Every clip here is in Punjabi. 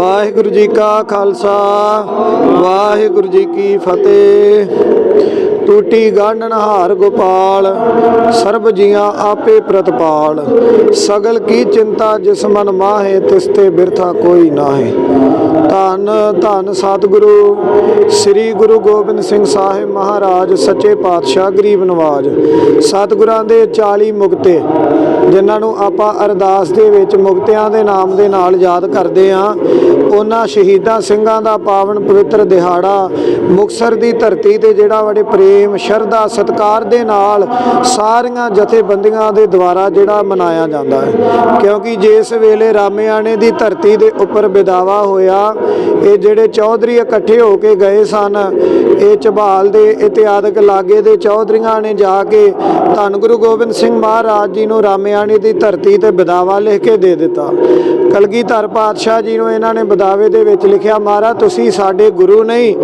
ਵਾਹਿਗੁਰੂ ਜੀ ਕਾ ਖਾਲਸਾ, ਵਾਹਿਗੁਰੂ ਜੀ ਕੀ ਫਤਿਹ। ਟੂਟੀ ਗਾਂਢਨ ਹਾਰ ਗੋਪਾਲ, ਸਰਬ ਜੀਆਂ ਆਪੇ ਪ੍ਰਤਪਾਲ। ਸਗਲ ਕੀ ਚਿੰਤਾ ਜਿਸ ਮਨ ਮਾਹੇ, ਤਿਸ ਤੇ ਬਿਰਥਾ ਕੋਈ ਨਾਹੀ। ਧੰਨ ਧੰਨ ਸਤਿਗੁਰੂ, ਸ੍ਰੀ ਗੁਰੂ ਗੋਬਿੰਦ ਸਿੰਘ ਸਾਹਿਬ ਮਹਾਰਾਜ, ਸੱਚੇ ਪਾਤਸ਼ਾਹ ਗਰੀਬ ਨਵਾਜ। ਸਤਿਗੁਰਾਂ ਦੇ 40 ਮੁਕਤੇ, ਜਿਨ੍ਹਾਂ ਨੂੰ ਆਪਾਂ ਅਰਦਾਸ ਦੇ ਵਿੱਚ ਮੁਕਤਿਆਂ ਦੇ ਨਾਮ ਦੇ ਨਾਲ ਯਾਦ ਕਰਦੇ ਆ ਉਹਨਾਂ ਸ਼ਹੀਦਾਂ ਸਿੰਘਾਂ ਦਾ ਪਾਵਨ ਪਵਿੱਤਰ ਦਿਹਾੜਾ ਮੁਕਸਰ ਦੀ ਧਰਤੀ ਤੇ ਜਿਹੜਾ ਬੜੇ ਪ੍ਰੇਮ, ਸ਼ਰਧਾ, ਸਤਕਾਰ ਦੇ ਨਾਲ ਸਾਰੀਆਂ ਜਥੇਬੰਦੀਆਂ ਦੇ ਦੁਆਰਾ ਜਿਹੜਾ ਮਨਾਇਆ ਜਾਂਦਾ ਹੈ। ਕਿਉਂਕਿ ਜਿਸ ਵੇਲੇ ਰਾਮਿਆਣੇ ਦੀ ਧਰਤੀ ਦੇ ਉੱਪਰ ਵਿਦਾਵਾ ਹੋਇਆ, ਇਹ ਜਿਹੜੇ ਚੌਧਰੀ ਇਕੱਠੇ ਹੋ ਕੇ ਗਏ ਸਨ ਇਹ ਝਬਾਲ ਦੇ ਇਤਿਆਦਕ ਲਾਗੇ ਦੇ ਚੌਧਰੀਆਂ ਨੇ ਜਾ ਕੇ ਧੰਨ ਗੁਰੂ ਗੋਬਿੰਦ ਸਿੰਘ ਮਹਾਰਾਜ ਜੀ ਨੂੰ ਰਾਮਿਆਣੇ ਦੀ ਧਰਤੀ ਤੇ ਬਦਾਵਾ ਲਿਖ ਕੇ ਦੇ ਦਿੱਤਾ। ਕਲਗੀਧਰ ਪਾਤਸ਼ਾਹ ਜੀ ਨੂੰ ਇਹਨਾਂ ਨੇ ਬਦਾਵੇ ਦੇ ਵਿੱਚ ਲਿਖਿਆ, ਮਹਾਰਾਜ, ਤੁਸੀਂ ਸਾਡੇ ਗੁਰੂ ਨਹੀਂ,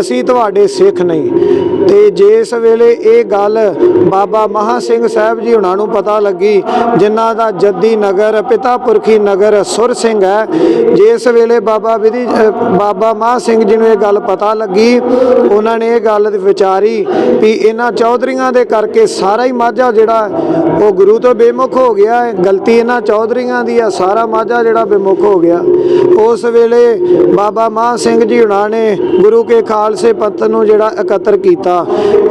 ਅਸੀਂ ਤੁਹਾਡੇ ਸਿੱਖ ਨਹੀਂ। ਤੇ ਜਿਸ ਵੇਲੇ ਇਹ ਗੱਲ ਬਾਬਾ ਮਹਾ ਸਿੰਘ ਸਾਹਿਬ ਜੀ ਉਹਨਾਂ ਨੂੰ ਪਤਾ ਲੱਗੀ, ਜਿਨ੍ਹਾਂ ਦਾ ਜੱਦੀ ਨਗਰ, ਪਿਤਾ ਪੁਰਖੀ ਨਗਰ ਸੁਰ ਸਿੰਘ ਹੈ ਜਿਸ ਵੇਲੇ ਬਾਬਾ ਵਿਧੀ, ਬਾਬਾ ਮਹਾ ਸਿੰਘ ਜੀ ਨੂੰ ਇਹ ਗੱਲ ਪਤਾ ਲੱਗੀ, ਉਹਨਾਂ ਨੇ ਇਹ ਗੱਲ ਵਿਚਾਰੀ ਵੀ ਇਹਨਾਂ ਚੌਧਰੀਆਂ ਦੇ ਕਰਕੇ ਸਾਰਾ ਹੀ ਮਾਝਾ ਜਿਹੜਾ, ਉਹ ਗੁਰੂ ਤੋਂ ਬੇਮੁਖ ਹੋ ਗਿਆ ਹੈ, ਗਲਤੀ ਇਹਨਾਂ ਚੌਧਰੀਆਂ ਦੀ ਆ, ਸਾਰਾ ਮਾਝਾ ਜਿਹੜਾ ਬੇਮੁਖ ਹੋ ਗਿਆ। ਉਸ ਵੇਲੇ ਬਾਬਾ ਮਹਾ ਸਿੰਘ ਜੀ ਹੁਣਾਂ ਨੇ ਗੁਰੂ ਕੇ ਖਾਲਸੇ ਪੰਥ ਨੂੰ ਜਿਹੜਾ ਇਕੱਤਰ ਕੀਤਾ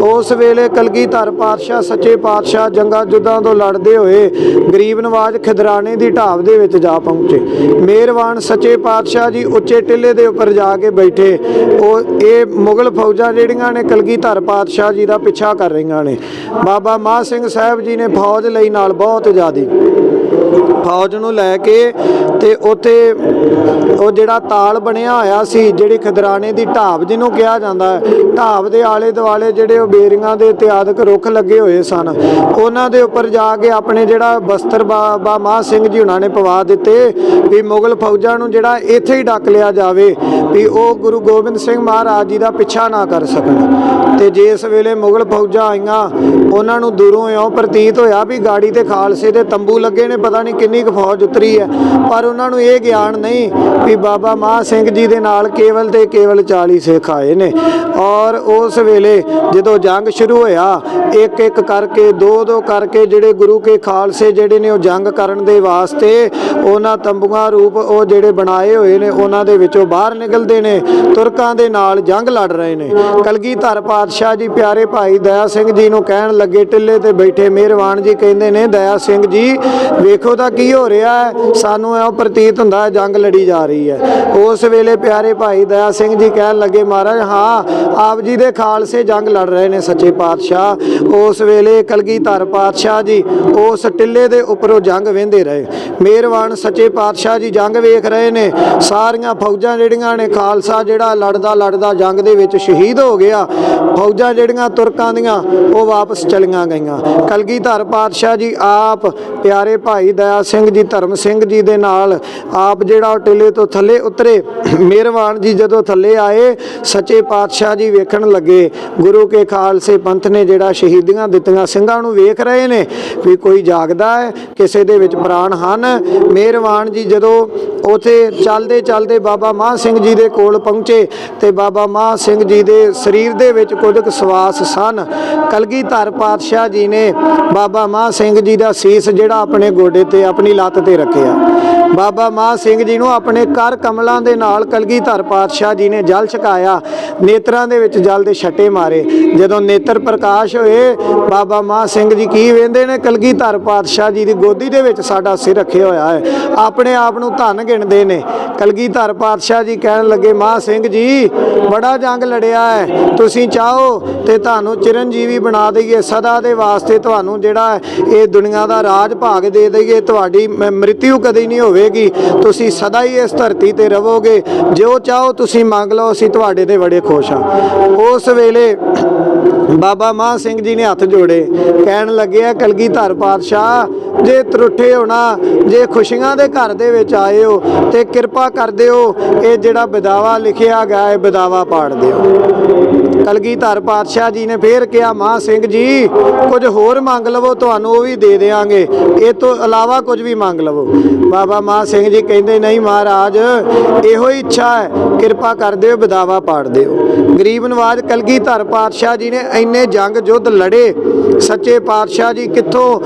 ਉਸ ਵੇਲੇ ਕਲਗੀਧਰ ਪਾਤਸ਼ਾਹ, ਸੱਚੇ ਪਾਤਸ਼ਾਹ ਜੰਗਾਂ ਜੁੱਦਾਂ ਤੋਂ ਲੜਦੇ ਹੋਏ ਗਰੀਬ ਨਵਾਜ ਖਿਦਰਾਣੇ ਦੀ ਢਾਬ ਦੇ ਵਿੱਚ ਜਾ ਪਹੁੰਚੇ। ਮਿਹਰਬਾਨ ਸੱਚੇ ਪਾਤਸ਼ਾਹ ਜੀ, ਉੱਚੇ ਟਿੱਲੇ ਦੇ ਉੱਪਰ ਜਾ ਕੇ ਬੈਠੇ। ਉਹ, ਇਹ ਮੁਗਲ ਫੌਜਾਂ ਜਿਹੜੀਆਂ ਨੇ ਕਲਗੀਧਰ ਪਾਤਸ਼ਾਹ ਜੀ ਦਾ ਪਿੱਛਾ ਕਰ ਰਹੀਆਂ ਨੇ। ਬਾਬਾ ਮਾਹ ਸਿੰਘ ਸਾਹਿਬ ਜੀ ਨੇ ਫੌਜ ਲਈ ਨਾਲ ਬਹੁਤ ਜ਼ਿਆਦੀ ਫੌਜ ਨੂੰ ਲੈ ਕੇ ਤੇ ਉੱਥੇ ਉਹ ਜਿਹੜਾ ਤਾਲ ਬਣਿਆ ਹੋਇਆ ਸੀ, ਜਿਹੜੀ ਖਦਰਾਣੇ ਦੀ ਢਾਬ ਜਿਹਨੂੰ ਕਿਹਾ ਜਾਂਦਾ ਹੈ, ਢਾਬ ਦੇ ਆਲੇ ਦੁਆਲੇ ਜਿਹੜੇ ਉਹ ਬੇਰੀਆਂ ਦੇ ਇਤਿਆਦਕ ਰੁੱਖ ਲੱਗੇ ਹੋਏ ਸਨ। ਉਹਨਾਂ ਦੇ ਉੱਪਰ ਜਾ ਕੇ ਆਪਣੇ ਜਿਹੜਾ ਬਸਤਰ ਬਾਬਾ ਮਾਹ ਸਿੰਘ ਜੀ ਉਹਨਾਂ ਨੇ ਪਵਾ ਦਿੱਤੇ ਵੀ ਮੁਗਲ ਫੌਜਾਂ ਨੂੰ ਜਿਹੜਾ ਇੱਥੇ ਹੀ ਡੱਕ ਲਿਆ ਜਾਵੇ ਵੀ ਉਹ ਗੁਰੂ ਗੋਬਿੰਦ ਸਿੰਘ ਮਹਾਰਾਜ ਜੀ ਦਾ ਪਿੱਛਾ ਨਾ ਕਰ ਸਕਣ। ਤੇ ਜਿਸ ਵੇਲੇ ਮੁਗਲ ਫੌਜਾਂ ਆਈਆਂ, ਉਹਨਾਂ ਨੂੰ ਦੂਰੋਂ ਇਉਂ ਪ੍ਰਤੀਤ ਹੋਇਆ ਵੀ ਗਾੜੀ ਤੇ ਖਾਲਸੇ ਦੇ ਤੰਬੂ ਲੱਗੇ ਨੇ, ਪਤਾ ਨਹੀਂ ਕਿੰਨੀ ਕੁ ਫੌਜ ਉਤਰੀ ਹੈ। ਪਰ ਉਹਨਾਂ ਨੂੰ ਇਹ ਗਿਆਨ ਨਹੀਂ ਵੀ ਬਾਬਾ ਮਾਹ ਸਿੰਘ ਜੀ ਦੇ ਨਾਲ ਕੇਵਲ ਤੇ ਕੇਵਲ 40 ਸਿੱਖ ਆਏ ਨੇ। ਔਰ ਉਸ ਵੇਲੇ ਜਦੋਂ ਜੰਗ ਸ਼ੁਰੂ ਹੋਇਆ ਇੱਕ ਇੱਕ ਕਰਕੇ ਦੋ ਦੋ ਕਰਕੇ ਜਿਹੜੇ ਗੁਰੂ ਕੇ ਖਾਲਸੇ ਜਿਹੜੇ ਨੇ ਉਹ ਜੰਗ ਕਰਨ ਦੇ ਵਾਸਤੇ ਉਹਨਾਂ ਤੰਬੂਆਂ ਰੂਪ ਉਹ ਜਿਹੜੇ ਬਣਾਏ ਹੋਏ ਨੇ, ਉਹਨਾਂ ਦੇ ਵਿੱਚੋਂ ਬਾਹਰ ਨਿਕਲਦੇ ਨੇ, ਤੁਰਕਾਂ ਦੇ ਨਾਲ ਜੰਗ ਲੜ ਰਹੇ ਨੇ। ਕਲਗੀਧਰ ਪਾਤਸ਼ਾਹ ਜੀ, ਪਿਆਰੇ ਭਾਈ ਦਇਆ ਸਿੰਘ ਜੀ ਨੂੰ ਕਹਿਣ ਲੱਗੇ, ਟਿੱਲੇ ਤੇ ਬੈਠੇ ਮਿਹਰਬਾਨ ਜੀ ਕਹਿੰਦੇ ਨੇ, ਦਇਆ ਸਿੰਘ ਜੀ, ਵੇਖੋ ਤਾਂ ਕੀ ਹੋ ਰਿਹਾ ਹੈ। ਸਾਨੂੰ ਇਹ ਪ੍ਰਤੀਤ ਹੁੰਦਾ ਜੰਗ ਲੜੀ ਜਾ ਰਹੀ ਹੈ। ਉਸ ਵੇਲੇ ਪਿਆਰੇ ਭਾਈ ਦਇਆ ਸਿੰਘ ਜੀ ਕਹਿਣ ਲੱਗੇ, ਮਹਾਰਾਜ, ਹਾਂ, ਆਪ ਜੀ ਦੇ ਖਾਲਸੇ ਜੰਗ ਲੜ ਰਹੇ ਨੇ ਸੱਚੇ ਪਾਤਸ਼ਾਹ। ਉਸ ਵੇਲੇ ਕਲਗੀਧਰ ਪਾਤਸ਼ਾਹ ਜੀ ਉਸ ਟਿੱਲੇ ਦੇ ਉੱਪਰੋਂ ਜੰਗ ਵੇਂਦੇ ਰਹੇ। ਮਿਹਰਬਾਨ ਸੱਚੇ ਪਾਤਸ਼ਾਹ ਜੀ, ਜੰਗ ਵੇਖ ਰਹੇ ਨੇ। ਸਾਰੀਆਂ ਫੌਜਾਂ ਜਿਹੜੀਆਂ ਨੇ, ਖਾਲਸਾ ਜਿਹੜਾ ਲੜਦਾ ਲੜਦਾ ਜੰਗ ਦੇ ਵਿੱਚ ਸ਼ਹੀਦ ਹੋ ਗਿਆ। ਫੌਜਾਂ ਜਿਹੜੀਆਂ ਤੁਰਕਾਂ ਦੀਆਂ, ਉਹ ਵਾਪਸ ਚਲੀਆਂ ਗਈਆਂ। ਕਲਗੀਧਰ ਪਾਤਸ਼ਾਹ ਜੀ ਆਪ ਪਿਆਰੇ ਭਾਈ ਦਇਆ ਸਿੰਘ ਜੀ, ਧਰਮ ਸਿੰਘ ਜੀ ਦੇ ਨਾਲ ਆਪ ਜਿਹੜਾ ਉਹ ਟਿੱਲੇ ਤੋਂ ਥੱਲੇ ਉਤਰੇ। ਮਿਹਰਬਾਨ ਜੀ ਜਦੋਂ ਥੱਲੇ ਆਏ, ਸੱਚੇ ਪਾਤਸ਼ਾਹ ਜੀ ਵੇਖਣ ਲੱਗੇ। ਗੁਰੂ ਕੇ ਖਾਲਸੇ ਪੰਥ ਨੇ ਜਿਹੜਾ ਸ਼ਹੀਦੀਆਂ ਦਿੱਤੀਆਂ, ਸਿੰਘਾਂ ਨੂੰ ਵੇਖ ਰਹੇ ਨੇ ਵੀ ਕੋਈ ਜਾਗਦਾ ਹੈ, ਕਿਸੇ ਦੇ ਵਿੱਚ ਪ੍ਰਾਣ ਹਨ। ਮਿਹਰਬਾਨ ਜੀ ਜਦੋਂ ਉਥੇ ਚੱਲਦੇ ਚੱਲਦੇ ਬਾਬਾ ਮਾਹ ਸਿੰਘ ਜੀ ਦੇ ਕੋਲ ਪਹੁੰਚੇ ਤੇ ਬਾਬਾ ਮਾਹ ਸਿੰਘ ਜੀ ਦੇ ਸਰੀਰ ਦੇ ਵਿੱਚ ਕੁਝ ਸਵਾਸ ਸਨ। ਕਲਗੀਧਰ ਪਾਤਸ਼ਾਹ ਜੀ ਨੇ ਬਾਬਾ ਮਾਹ ਸਿੰਘ ਜੀ ਦਾ ਸੀਸ ਜਿਹੜਾ ਆਪਣੇ ਗੋਡੇ ਤੇ, ਆਪਣੀ ਲੱਤ ਤੇ ਰੱਖਿਆ। ਬਾਬਾ ਮਾਹ ਸਿੰਘ ਜੀ ਨੂੰ ਆਪਣੇ ਕਰ ਕਮਲਾਂ ਦੇ ਨਾਲ ਕਲਗੀਧਰ ਪਾਤਸ਼ਾਹ ਜੀ ਨੇ ਜਲ ਛਕਾਇਆ, ਨੇਤਰਾਂ ਦੇ ਵਿੱਚ ਜਲ ਦੇ ਛੱਟੇ ਮਾਰੇ। ਜਦੋਂ ਨੇਤਰ ਪ੍ਰਕਾਸ਼ ਹੋਏ, ਬਾਬਾ ਮਾਹ ਸਿੰਘ ਜੀ ਕੀ ਵੇਂਦੇ ਨੇ? ਕਲਗੀਧਰ ਪਾਤਸ਼ਾਹ ਜੀ ਦੀ ਗੋਦੀ ਦੇ ਵਿੱਚ ਸਾਡਾ ਸਿਰ ਰੱਖਿਆ ਹੋਇਆ ਹੈ। ਆਪਣੇ ਆਪ ਨੂੰ ਧਨ ਗਿਣਦੇ ਨੇ। ਕਲਗੀਧਰ ਪਾਤਸ਼ਾਹ ਜੀ ਕਹਿਣ ਲੱਗੇ ਮਾਹ ਸਿੰਘ ਜੀ, ਬੜਾ ਜੰਗ ਲੜਿਆ ਹੈ। ਤੁਸੀਂ ਚਾਹੋ ਤੇ ਤੁਹਾਨੂੰ ਚਿਰੰਜੀਵੀ ਬਣਾ ਦਈਏ। ਸਦਾ ਦੇ ਵਾਸਤੇ ਤੁਹਾਨੂੰ ਜਿਹੜਾ ਇਹ ਦੁਨੀਆ ਦਾ ਰਾਜ ਭਾਗ ਦੇ ਦਈਏ। ਤੁਹਾਡੀ ਮ- ਮ੍ਰਿਤਿਉ ਕਦੇ ਨਹੀਂ ਹੋਵੇ। ਹੋਵੇਗੀ। ਤੁਸੀਂ ਸਦਾ ਹੀ ਇਸ ਧਰਤੀ ਤੇ ਰਹੋਗੇ। ਜੋ ਚਾਹੋ ਤੁਸੀਂ ਮੰਗ ਲਓ, ਅਸੀਂ ਤੁਹਾਡੇ ਤੇ ਬੜੇ ਖੁਸ਼ ਹਾਂ। ਉਸ ਵੇਲੇ ਬਾਬਾ ਮਾਨ ਸਿੰਘ ਜੀ ਨੇ ਹੱਥ ਜੋੜੇ। ਕਹਿਣ ਲੱਗੇ ਆ, ਕਲਗੀਧਰ ਪਾਤਸ਼ਾਹ, ਜੇ ਤਰੁੱਠੇ ਹੋਣਾ ਜੇ ਖੁਸ਼ੀਆਂ ਦੇ ਘਰ ਦੇ ਵਿੱਚ ਆਏ ਹੋ, ਤੇ ਕਿਰਪਾ ਕਰ ਦਿਓ, ਇਹ ਜਿਹੜਾ ਬਦਾਵਾ ਲਿਖਿਆ ਗਿਆ ਹੈ ਬਦਾਵਾ ਪਾੜ ਦਿਓ। ਕਲਗੀਧਰ ਪਾਤਸ਼ਾਹ ਜੀ ਨੇ ਫੇਰ ਕਿਹਾ, ਮਾਂ ਸਿੰਘ ਜੀ, ਕੁਝ ਹੋਰ ਮੰਗ ਲਵੋ, ਤੁਹਾਨੂੰ ਉਹ ਵੀ ਦੇ ਦੇਵਾਂਗੇ ਇਹ ਤੋਂ ਇਲਾਵਾ ਕੁਝ ਵੀ ਮੰਗ ਲਵੋ। ਬਾਬਾ ਮਾਂ ਸਿੰਘ ਜੀ ਕਹਿੰਦੇ, ਨਹੀਂ ਮਹਾਰਾਜ, ਇਹੋ ਹੀ ਇੱਛਾ ਹੈ। ਕਿਰਪਾ ਕਰ ਦਿਓ ਬਦਾਵਾ ਪਾੜ ਦਿਓ। ਗਰੀਬ ਨਵਾਜ ਕਲਗੀਧਰ ਪਾਤਸ਼ਾਹ ਜੀ ਨੇ ਇੰਨੇ ਜੰਗ ਯੁੱਧ ਲੜੇ। ਸੱਚੇ ਪਾਤਸ਼ਾਹ ਜੀ ਕਿੱਥੋਂ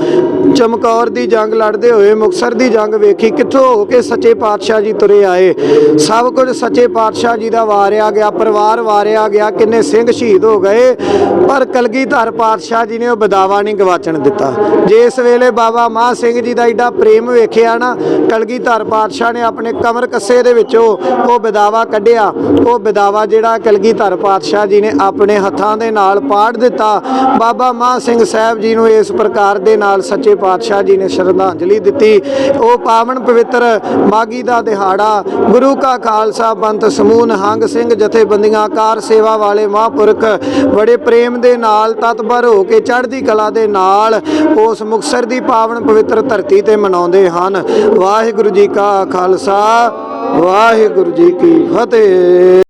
ਚਮਕੌਰ ਦੀ ਜੰਗ ਲੜਦੇ ਹੋਏ ਮੁਕਸਰ ਦੀ ਜੰਗ ਵੇਖੀ, ਕਿੱਥੋਂ ਹੋ ਕੇ ਸੱਚੇ ਪਾਤਸ਼ਾਹ ਜੀ ਤੁਰੇ ਆਏ? ਸਭ ਕੁਝ ਸੱਚੇ ਪਾਤਸ਼ਾਹ ਜੀ ਦਾ ਵਾਰਿਆ ਗਿਆ, ਪਰਿਵਾਰ ਵਾਰਿਆ ਗਿਆ, ਕਿੰਨੇ ਸਿੰਘ ਸ਼ਹੀਦ ਹੋ ਗਏ। ਪਰ ਕਲਗੀਧਰ ਪਾਤਸ਼ਾਹ ਜੀ ਨੇ ਉਹ ਬਦਾਵਾ ਨਹੀਂ ਗਵਾਚਣ ਦਿੱਤਾ। ਜੇ ਇਸ ਵੇਲੇ ਬਾਬਾ ਮਾਹ ਸਿੰਘ ਜੀ ਦਾ ਏਡਾ ਪ੍ਰੇਮ ਵੇਖਿਆ ਨਾ, ਕਲਗੀਧਰ ਪਾਤਸ਼ਾਹ ਨੇ ਆਪਣੇ ਕਮਰ ਕੱਸੇ ਦੇ ਵਿੱਚੋਂ ਉਹ ਬਦਾਵਾ ਕੱਢਿਆ। ਉਹ ਬਦਾਵਾ ਜਿਹੜਾ ਕਲਗੀ ਧਰ ਪਾਤਸ਼ਾਹ ਜੀ ਨੇ ਆਪਣੇ ਹੱਥਾਂ ਦੇ ਨਾਲ ਪਾੜ ਦਿੱਤਾ। ਬਾਬਾ ਮਾਹ ਸਿੰਘ ਸਾਹਿਬ ਜੀ ਨੂੰ ਇਸ ਪ੍ਰਕਾਰ ਦੇ ਨਾਲ ਸੱਚੇ ਪਾਤਸ਼ਾਹ ਜੀ ਨੇ ਸ਼ਰਧਾਂਜਲੀ ਦਿੱਤੀ। ਉਹ ਪਾਵਨ ਪਵਿੱਤਰ ਮਾਗੀ ਦਾ ਦਿਹਾੜਾ, ਗੁਰੂ ਕਾ ਖਾਲਸਾ ਬੰਤ ਸਮੂਹ ਨਿਹੰਗ ਸਿੰਘ ਜਥੇਬੰਦੀਆਂ, ਕਾਰ ਸੇਵਾ ਵਾਲੇ ਮਹਾਂਪੁਰਖ ਬੜੇ ਪ੍ਰੇਮ ਦੇ ਨਾਲ ਤਤਪਰ ਹੋ ਕੇ ਚੜ੍ਹਦੀ ਕਲਾ ਦੇ ਨਾਲ ਉਸ ਮੁਕਸਰ ਦੀ ਪਾਵਨ ਪਵਿੱਤਰ ਧਰਤੀ ਤੇ ਮਨਾਉਂਦੇ ਹਨ। ਵਾਹਿਗੁਰੂ ਜੀ ਕਾ ਖਾਲਸਾ, ਵਾਹਿਗੁਰੂ ਜੀ ਕੀ ਫਤਿਹ।